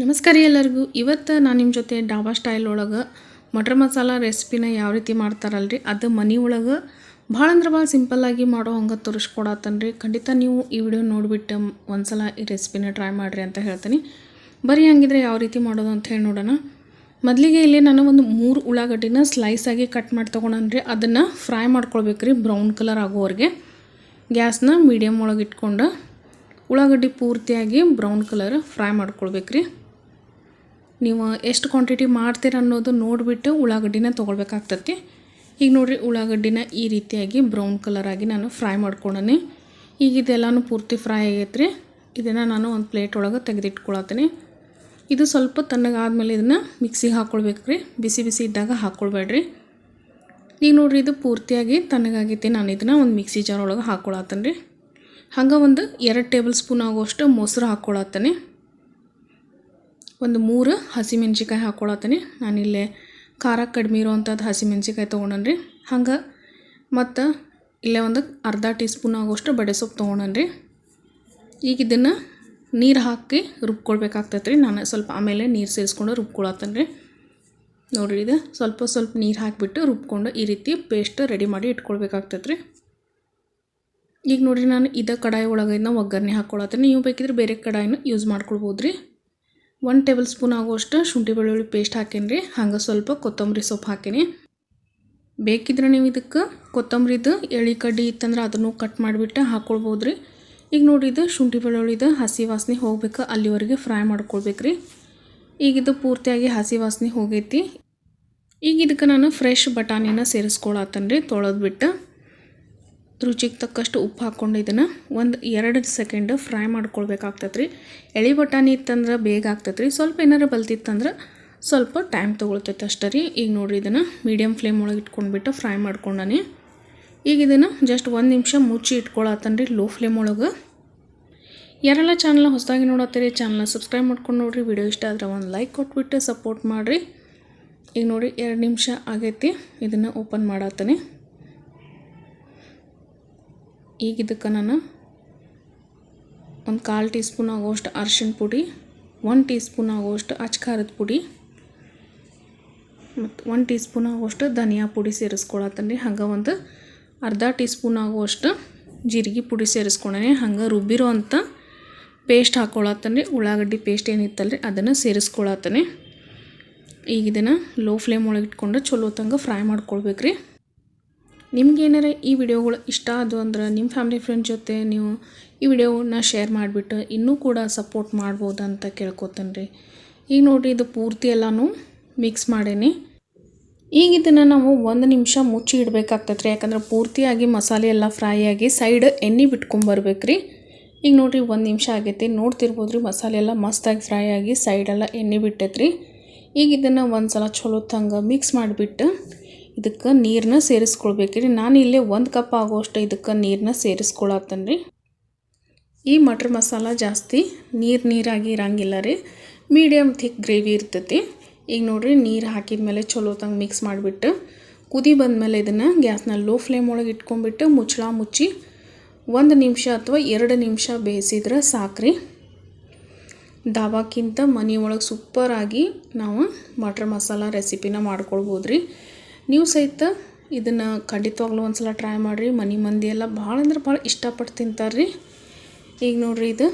ನಮಸ್ಕಾರ ಎಲ್ಲರಿಗೂ. ಇವತ್ತು ನಾನು ನಿಮ್ಮ ಜೊತೆ ಡಾಬಾ ಸ್ಟೈಲ್ ಒಳಗೆ ಮಟರ್ ಮಸಾಲ ರೆಸಿಪಿನ ಯಾವ ರೀತಿ ಮಾಡ್ತಾರಲ್ರಿ? ಅದು ಮನೆ ಒಳಗೆ ಭಾಳ ಅಂದ್ರೆ ಭಾಳ ಸಿಂಪಲ್ಲಾಗಿ ಮಾಡೋ ಹಂಗೆ ತೋರಿಸ್ಕೊಡತ್ತನ್ರಿ ಖಂಡಿತ ನೀವು ಈ ವಿಡಿಯೋ ನೋಡಿಬಿಟ್ಟು ಒಂದ್ಸಲ ಈ ರೆಸಿಪಿನ ಟ್ರೈ ಮಾಡಿರಿ ಅಂತ ಹೇಳ್ತೀನಿ. ಬರೀ ಹಂಗಿದ್ರೆ ಯಾವ ರೀತಿ ಮಾಡೋದು ಅಂತ ಹೇಳಿ ನೋಡೋಣ. ಮೊದಲಿಗೆ ಇಲ್ಲಿ ನಾನು ಒಂದು ಮೂರು ಉಳ್ಳಾಗಡ್ಡಿನ ಸ್ಲೈಸ್ ಆಗಿ ಕಟ್ ಮಾಡಿ ತೊಗೊಂಡ್ರಿ ಅದನ್ನು ಫ್ರೈ ಮಾಡ್ಕೊಳ್ಬೇಕು ರೀ ಬ್ರೌನ್ ಕಲರ್ ಆಗೋವರೆಗೆ. ಗ್ಯಾಸ್ನ ಮೀಡಿಯಮ್ ಒಳಗೆ ಇಟ್ಕೊಂಡು ಉಳ್ಳಾಗಡ್ಡಿ ಪೂರ್ತಿಯಾಗಿ ಬ್ರೌನ್ ಕಲರ್ ಫ್ರೈ ಮಾಡ್ಕೊಳ್ಬೇಕ್ರಿ. ನೀವು ಎಷ್ಟು ಕ್ವಾಂಟಿಟಿ ಮಾಡ್ತೀರ ಅನ್ನೋದು ನೋಡಿಬಿಟ್ಟು ಉಳ್ಳಾಗಡ್ಡಿನ ತೊಗೊಳ್ಬೇಕಾಗ್ತತಿ. ಈಗ ನೋಡಿರಿ, ಉಳ್ಳಾಗಡ್ಡಿನ ಈ ರೀತಿಯಾಗಿ ಬ್ರೌನ್ ಕಲರಾಗಿ ನಾನು ಫ್ರೈ ಮಾಡ್ಕೊಂಡೀನಿ ಈಗ ಇದೆಲ್ಲನೂ ಪೂರ್ತಿ ಫ್ರೈ ಆಗೈತ್ರಿ. ಇದನ್ನು ನಾನು ಒಂದು ಪ್ಲೇಟ್ ಒಳಗೆ ತೆಗೆದಿಟ್ಕೊಳತ್ತೀನಿ. ಇದು ಸ್ವಲ್ಪ ತಣ್ಣಗಾದ್ಮೇಲೆ ಇದನ್ನು ಮಿಕ್ಸಿಗೆ ಹಾಕ್ಕೊಳ್ಬೇಕು ರೀ ಬಿಸಿ ಬಿಸಿ ಇದ್ದಾಗ ಹಾಕ್ಕೊಳ್ಬೇಡ್ರಿ ಈಗ ನೋಡಿರಿ, ಇದು ಪೂರ್ತಿಯಾಗಿ ತಣ್ಣಗಾಗೈತಿ ನಾನು ಇದನ್ನು ಒಂದು ಮಿಕ್ಸಿ ಜಾರ್ ಒಳಗೆ ಹಾಕ್ಕೊಳತ್ತೇನೆ ರೀ. ಹಂಗೆ ಒಂದು ಎರಡು ಟೇಬಲ್ ಸ್ಪೂನ್ ಆಗೋಷ್ಟು ಮೊಸರು ಹಾಕ್ಕೊಳತ್ತೇನೆ ಒಂದು ಮೂರು ಹಸಿಮೆಣ್ಸಿಕಾಯಿ ಹಾಕ್ಕೊಳತ್ತೀನಿ ನಾನಿಲ್ಲೇ ಖಾರ ಕಡಿಮೆ ಇರೋವಂಥದ್ದು ಹಸಿಮೆಣ್ಸಿಕಾಯಿ ತೊಗೊಂಡನ್ರಿ. ಹಂಗೆ ಮತ್ತು ಇಲ್ಲೇ ಒಂದು ಅರ್ಧ ಟೀ ಸ್ಪೂನ್ ಆಗೋಷ್ಟು ಬಡೆ ಸೊಪ್ಪು ತೊಗೊಂಡನ್ರಿ. ಈಗ ಇದನ್ನು ನೀರು ಹಾಕಿ ರುಬ್ಕೊಳ್ಬೇಕಾಗ್ತೈತೆ ರೀ ನಾನು ಸ್ವಲ್ಪ ಆಮೇಲೆ ನೀರು ಸೇರಿಸ್ಕೊಂಡು ರುಬ್ಕೊಳತ್ತೇನೆ ರೀ ನೋಡಿರಿ ಇದು ಸ್ವಲ್ಪ ಸ್ವಲ್ಪ ನೀರು ಹಾಕಿಬಿಟ್ಟು ರುಬ್ಕೊಂಡು ಈ ರೀತಿ ಪೇಸ್ಟ್ ರೆಡಿ ಮಾಡಿ ಇಟ್ಕೊಳ್ಬೇಕಾಗ್ತೈತೆ ರೀ ಈಗ ನೋಡಿರಿ ನಾನು ಇದೇ ಕಡಾಯಿ ಒಳಗಿಂದ ಒಗ್ಗರಣೆ ಹಾಕ್ಕೊಳತ್ತೀನಿ ನೀವು ಬೇಕಿದ್ರೆ ಬೇರೆ ಕಡಾಯಿನ ಯೂಸ್ ಮಾಡ್ಕೊಳ್ಬೋದು ರೀ ಒನ್ ಟೇಬಲ್ ಸ್ಪೂನ್ ಆಗುವಷ್ಟು ಶುಂಠಿ ಬೆಳ್ಳುಳ್ಳಿ ಪೇಸ್ಟ್ ಹಾಕೀನಿ ರೀ. ಹಂಗೆ ಸ್ವಲ್ಪ ಕೊತ್ತಂಬರಿ ಸೊಪ್ಪು ಹಾಕೀನಿ. ಬೇಕಿದ್ರೆ ನೀವು ಇದಕ್ಕೆ ಕೊತ್ತಂಬರಿದು ಎಳಿ ಕಡ್ಡಿ ಇತ್ತಂದ್ರೆ ಅದನ್ನು ಕಟ್ ಮಾಡಿಬಿಟ್ಟು ಹಾಕ್ಕೊಳ್ಬೋದು ರೀ ಈಗ ನೋಡಿ ಇದು ಶುಂಠಿ ಬೆಳ್ಳುಳ್ಳಿದು ಹಸಿ ವಾಸನೆ ಹೋಗ್ಬೇಕು, ಅಲ್ಲಿವರೆಗೆ ಫ್ರೈ ಮಾಡ್ಕೊಳ್ಬೇಕು ರೀ. ಈಗ ಇದು ಪೂರ್ತಿಯಾಗಿ ಹಸಿ ವಾಸನೆ ಹೋಗೈತಿ. ಈಗ ಇದಕ್ಕೆ ನಾನು ಫ್ರೆಶ್ ಬಟಾಣಿನ ಸೇರಿಸ್ಕೊಳತ್ತೇನೆ ರೀ ತೊಳೆದ್ಬಿಟ್ಟು ರುಚಿಗೆ ತಕ್ಕಷ್ಟು ಉಪ್ಪು ಹಾಕ್ಕೊಂಡು ಇದನ್ನು ಒಂದು ಎರಡು ಸೆಕೆಂಡ್ ಫ್ರೈ ಮಾಡ್ಕೊಳ್ಬೇಕಾಗ್ತದೆ ರೀ ಎಳೆ ಬಟಾಣಿ ಇತ್ತಂದ್ರೆ ಬೇಗ ಆಗ್ತೈತೆ ರೀ ಸ್ವಲ್ಪ ಏನಾರು ಬಲ್ತಿತ್ತಂದ್ರೆ ಸ್ವಲ್ಪ ಟೈಮ್ ತೊಗೊಳ್ತೈತೆ ಅಷ್ಟೇ ರೀ. ಈಗ ನೋಡಿರಿ ಇದನ್ನು ಮೀಡಿಯಮ್ ಫ್ಲೇಮ್ ಒಳಗೆ ಇಟ್ಕೊಂಡ್ಬಿಟ್ಟು ಫ್ರೈ ಮಾಡ್ಕೊಂಡಾನೆ ಈಗ ಇದನ್ನು ಜಸ್ಟ್ ಒಂದು ನಿಮಿಷ ಮುಚ್ಚಿ ಇಟ್ಕೊಳತ್ತನ್ರಿ ಲೋ ಫ್ಲೇಮ್ ಒಳಗೆ. ಯಾರೆಲ್ಲ ಚಾನಲ್ ಹೊಸದಾಗಿ ನೋಡತ್ತೀರಿ ಚಾನಲ್ನ ಸಬ್ಸ್ಕ್ರೈಬ್ ಮಾಡ್ಕೊಂಡು ನೋಡಿರಿ. ವಿಡಿಯೋ ಇಷ್ಟ ಆದರೆ ಒಂದು ಲೈಕ್ ಕೊಟ್ಬಿಟ್ಟು ಸಪೋರ್ಟ್ ಮಾಡಿರಿ. ಈಗ ನೋಡಿ ಎರಡು ನಿಮಿಷ ಆಗೈತಿ ಇದನ್ನು ಓಪನ್ ಮಾಡತ್ತೇನೆ. ಈಗ ನಾನು ಒಂದು ಕಾಲು ಟೀ ಸ್ಪೂನ್ ಆಗೋಷ್ಟು ಅರ್ಶಿಣ ಪುಡಿ, ಒಂದು ಟೀ ಸ್ಪೂನ್ ಆಗೋಷ್ಟು ಅಚ್ಕಾರದ ಪುಡಿ, ಮತ್ತು ಒಂದು ಟೀ ಸ್ಪೂನ್ ಆಗೋಷ್ಟು ಧನಿಯಾ ಪುಡಿ ಸೇರಿಸ್ಕೊಳತ್ತೀನಿ ರೀ ಹಂಗೆ ಒಂದು ಅರ್ಧ ಟೀ ಸ್ಪೂನ್ ಆಗುವಷ್ಟು ಜೀರಿಗೆ ಪುಡಿ ಸೇರಿಸ್ಕೊಂಡೇನೆ ಹಂಗೆ ರುಬ್ಬಿರೋ ಅಂಥ ಪೇಸ್ಟ್ ಹಾಕ್ಕೊಳತ್ತೇನೆ ರೀ ಉಳ್ಳಾಗಡ್ಡಿ ಪೇಸ್ಟ್ ಏನಿತ್ತಲ್ರಿ ರೀ ಅದನ್ನು ಸೇರಿಸ್ಕೊಳತ್ತೀನಿ ಈಗ ಇದನ್ನು ಲೋ ಫ್ಲೇಮ್ ಒಳಗೆ ಇಟ್ಕೊಂಡು ಚಲೋ ತಂಗ ಫ್ರೈ ಮಾಡ್ಕೊಳ್ಬೇಕು ರೀ ನಿಮ್ಗೆ ಈ ವಿಡಿಯೋಗಳು ಇಷ್ಟ ಆದವು ಅಂದ್ರೆ ನಿಮ್ಮ ಫ್ಯಾಮಿಲಿ ಫ್ರೆಂಡ್ ಜೊತೆ ನೀವು ಈ ವಿಡಿಯೋನ ಶೇರ್ ಮಾಡಿಬಿಟ್ಟು ಇನ್ನೂ ಕೂಡ ಸಪೋರ್ಟ್ ಮಾಡ್ಬೋದು ಅಂತ ಕೇಳ್ಕೊತೇನೆ ರೀ ಈಗ ನೋಡಿರಿ ಇದು ಪೂರ್ತಿ ಎಲ್ಲನೂ ಮಿಕ್ಸ್ ಮಾಡೇನಿ. ಈಗ ಇದನ್ನು ನಾವು ಒಂದು ನಿಮಿಷ ಮುಚ್ಚಿ ಇಡಬೇಕಾಗ್ತೈತೆ ರೀ ಯಾಕಂದ್ರೆ ಪೂರ್ತಿಯಾಗಿ ಮಸಾಲೆ ಎಲ್ಲ ಫ್ರೈ ಆಗಿ ಸೈಡ್ ಎಣ್ಣೆ ಬಿಟ್ಕೊಂಬರ್ಬೇಕು ರೀ ಈಗ ನೋಡಿರಿ ಒಂದು ನಿಮಿಷ ಆಗೈತಿ ನೋಡ್ತಿರ್ಬೋದು ರೀ ಮಸಾಲೆ ಎಲ್ಲ ಮಸ್ತಾಗಿ ಫ್ರೈ ಆಗಿ ಸೈಡೆಲ್ಲ ಎಣ್ಣೆ ಬಿಟ್ಟೈತೆ ರೀ ಈಗ ಇದನ್ನು ಒಂದು ಸಲ ಚಲೋ ತಂಗ ಮಿಕ್ಸ್ ಮಾಡಿಬಿಟ್ಟು ಇದಕ್ಕೆ ನೀರನ್ನ ಸೇರಿಸ್ಕೊಳ್ಬೇಕು ರೀ ನಾನು ಇಲ್ಲೇ ಒಂದು ಕಪ್ ಆಗೋಷ್ಟು ಇದಕ್ಕೆ ನೀರನ್ನ ಸೇರಿಸ್ಕೊಳತ್ತೇನೆ ರೀ ಈ ಮಟ್ರ್ ಮಸಾಲ ಜಾಸ್ತಿ, ನೀರು ನೀರಾಗಿ ಇರಂಗಿಲ್ಲ ರೀ. ಮೀಡಿಯಮ್ ಥಿಕ್ ಗ್ರೇವಿ ಇರ್ತೈತಿ. ಈಗ ನೋಡಿರಿ, ನೀರು ಹಾಕಿದ ಮೇಲೆ ಚಲೋ ತಂಗೆ ಮಿಕ್ಸ್ ಮಾಡಿಬಿಟ್ಟು, ಕುದಿ ಬಂದಮೇಲೆ ಇದನ್ನು ಗ್ಯಾಸ್ನ ಲೋ ಫ್ಲೇಮ್ ಒಳಗೆ ಇಟ್ಕೊಂಡ್ಬಿಟ್ಟು ಮುಚ್ಚಳ ಮುಚ್ಚಿ ಒಂದು ನಿಮಿಷ ಅಥವಾ ಎರಡು ನಿಮಿಷ ಬೇಯಿಸಿದ್ರೆ ಸಾಕ್ರಿ. ದಾಬಾಕ್ಕಿಂತ ಮನೆಯೊಳಗೆ ಸೂಪರಾಗಿ ನಾವು ಮಟ್ರ್ ಮಸಾಲ ರೆಸಿಪಿನ ಮಾಡ್ಕೊಳ್ಬೋದು ರೀ ನೀವು ಸಹಿತ ಇದನ್ನು ಖಂಡಿತವಾಗ್ಲೂ ಒಂದು ಸಲ ಟ್ರೈ ಮಾಡಿರಿ. ಮನೆ ಮಂದಿ ಎಲ್ಲ ಭಾಳ ಅಂದ್ರೆ ಭಾಳ ಇಷ್ಟಪಟ್ಟು ತಿಂತಾರೆ ರೀ ಈಗ ನೋಡಿರಿ ಇದು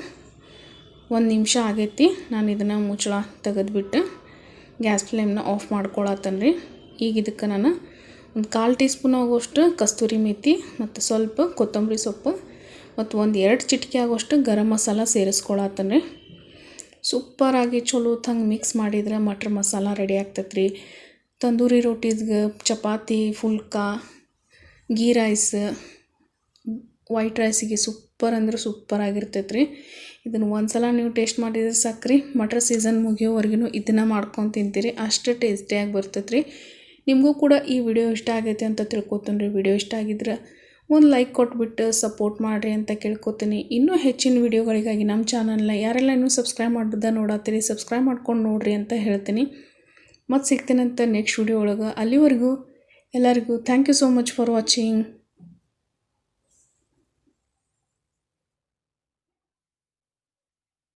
ಒಂದು ನಿಮಿಷ ಆಗೈತಿ. ನಾನು ಇದನ್ನು ಮುಚ್ಚಳ ತೆಗೆದುಬಿಟ್ಟು ಗ್ಯಾಸ್ ಫ್ಲೇಮ್ನ ಆಫ್ ಮಾಡ್ಕೊಳತ್ತೇನೆ ರೀ ಈಗ ಇದಕ್ಕೆ ನಾನು ಒಂದು ಕಾಲು ಟೀ ಸ್ಪೂನ್ ಆಗೋಷ್ಟು ಕಸ್ತೂರಿ ಮೇತಿ ಮತ್ತು ಸ್ವಲ್ಪ ಕೊತ್ತಂಬರಿ ಸೊಪ್ಪು ಮತ್ತು ಒಂದು ಎರಡು ಚಿಟಿಕೆ ಆಗೋಷ್ಟು ಗರಂ ಮಸಾಲ ಸೇರಿಸ್ಕೊಳತ್ತೇನೆ ರೀ ಸೂಪರಾಗಿ ಚಲೋ ತಂಗೆ ಮಿಕ್ಸ್ ಮಾಡಿದ್ರೆ ಮಟ್ರ್ ಮಸಾಲ ರೆಡಿ ಆಗ್ತೈತೆ ರೀ ತಂದೂರಿ ರೋಟಿಸ್ಗೆ ಚಪಾತಿ, ಫುಲ್ಕಾ ಗೀ ರೈಸ್, ವೈಟ್ ರೈಸಿಗೆ ಸೂಪರ್ ಅಂದ್ರೆ ಸೂಪರ್ ಆಗಿರ್ತೈತೆ ರೀ ಇದನ್ನು ಒಂದು ಸಲ ನೀವು ಟೇಸ್ಟ್ ಮಾಡಿದ್ರೆ ಸಾಕ್ರಿ. ಮಟರ್ ಸೀಸನ್ ಮುಗಿಯೋವರೆಗೂ ಇದನ್ನು ಮಾಡ್ಕೊಂಡು ತಿಂತೀರಿ. ಅಷ್ಟು ಟೇಸ್ಟಿಯಾಗಿ ಬರ್ತೈತೆ ರೀ ನಿಮಗೂ ಕೂಡ ಈ ವಿಡಿಯೋ ಇಷ್ಟ ಆಗೈತೆ ಅಂತ ತಿಳ್ಕೊತೀನಿ ರೀ. ವಿಡಿಯೋ ಇಷ್ಟ ಆಗಿದ್ರೆ ಒಂದು ಲೈಕ್ ಕೊಟ್ಬಿಟ್ಟು ಸಪೋರ್ಟ್ ಮಾಡಿರಿ ಅಂತ ಕೇಳ್ಕೊತೀನಿ. ಇನ್ನೂ ಹೆಚ್ಚಿನ ವಿಡಿಯೋಗಳಿಗಾಗಿ ನಮ್ಮ ಚಾನಲ್ನ ಯಾರೆಲ್ಲ ಇನ್ನೂ ಸಬ್ಸ್ಕ್ರೈಬ್ ಮಾಡಿದ್ದ ನೋಡತ್ತೀರಿ, ಸಬ್ಸ್ಕ್ರೈಬ್ ಮಾಡ್ಕೊಂಡು ನೋಡಿರಿ ಅಂತ ಹೇಳ್ತೀನಿ. ಮತ್ತು ಸಿಗ್ತೀನಂತ ನೆಕ್ಸ್ಟ್ ವಿಡಿಯೋ ಒಳಗೆ. ಅಲ್ಲಿವರೆಗೂ ಎಲ್ಲರಿಗೂ thank you so much for watching